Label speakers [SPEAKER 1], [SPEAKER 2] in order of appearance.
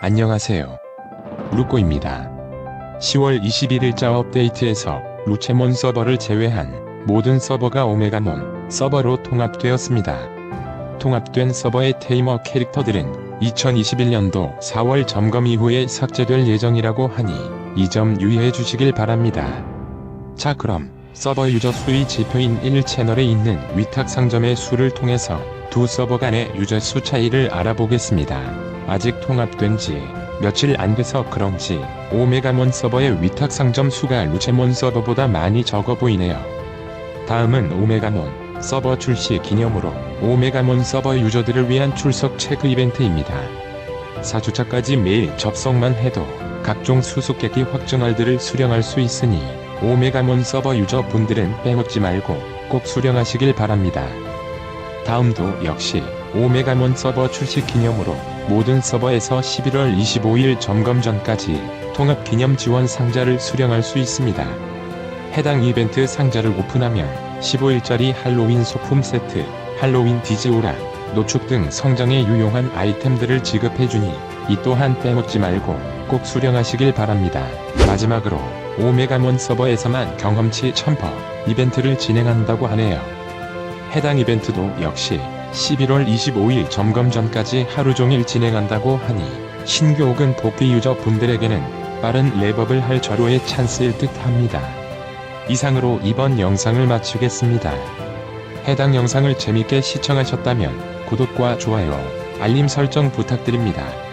[SPEAKER 1] 안녕하세요. 루꼬입니다. 10월 21일자 업데이트에서 루체몬 서버를 제외한 모든 서버가 오메가몬 서버로 통합되었습니다. 통합된 서버의 테이머 캐릭터들은 2021년도 4월 점검 이후에 삭제될 예정이라고 하니 이 점 유의해 주시길 바랍니다. 자 그럼 서버 유저 수의 지표인 1 채널에 있는 위탁 상점의 수를 통해서 두 서버 간의 유저 수 차이를 알아보겠습니다. 아직 통합된 지 며칠 안 돼서 그런지 오메가몬 서버의 위탁 상점 수가 루체몬 서버보다 많이 적어 보이네요. 다음은 오메가몬 서버 출시 기념으로 오메가몬 서버 유저들을 위한 출석 체크 이벤트입니다. 4주차까지 매일 접속만 해도 각종 수수께끼 확정알들을 수령할 수 있으니 오메가몬 서버 유저분들은 빼먹지 말고 꼭 수령하시길 바랍니다. 다음도 역시 오메가몬 서버 출시 기념으로 모든 서버에서 11월 25일 점검 전까지 통합 기념 지원 상자를 수령할 수 있습니다. 해당 이벤트 상자를 오픈하면 15일짜리 할로윈 소품 세트, 할로윈 디지오라, 노축 등 성장에 유용한 아이템들을 지급해주니 이 또한 빼먹지 말고 꼭 수령하시길 바랍니다. 마지막으로 오메가몬 서버에서만 경험치 1000퍼 이벤트를 진행한다고 하네요. 해당 이벤트도 역시 11월 25일 점검 전까지 하루 종일 진행한다고 하니 신규 혹은 복귀 유저 분들에게는 빠른 랩업을 할 절호의 찬스일 듯 합니다. 이상으로 이번 영상을 마치겠습니다. 해당 영상을 재밌게 시청하셨다면 구독과 좋아요, 알림 설정 부탁드립니다.